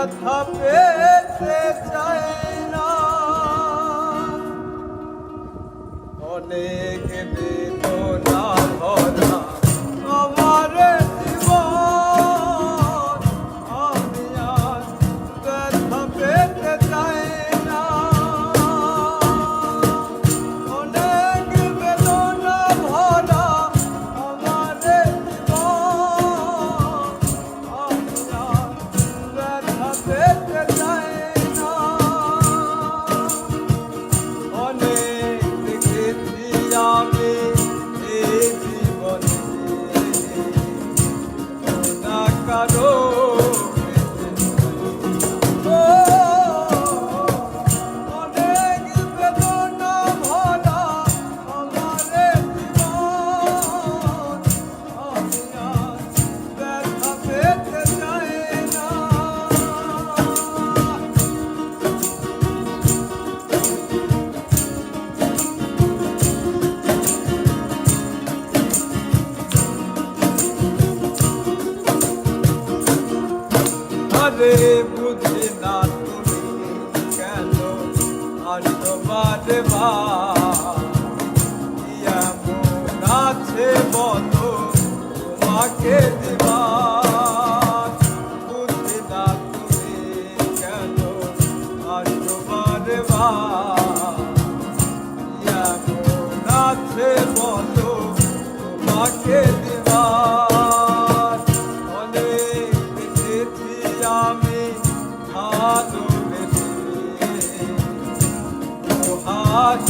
ব্যথা পেতে চায় না। অনেক বেদনা আরে বুঝি কেন আর তোমার এমন আছে বলো তোমাকে দিবার বুঝি না তুমি কেন আর তোমার এমন আছে বলো তোমাকে God's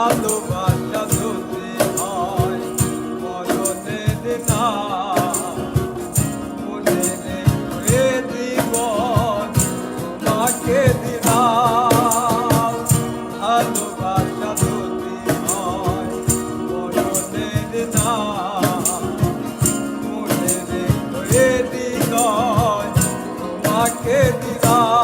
ভালোবাসা যদি হয় মরণের না মনে রেখে জীবন তোমাকে দিলাম। ভালোবাসা যদি হয় মরণের না মনে রেখে দিলয় তোমাকে দিলাম।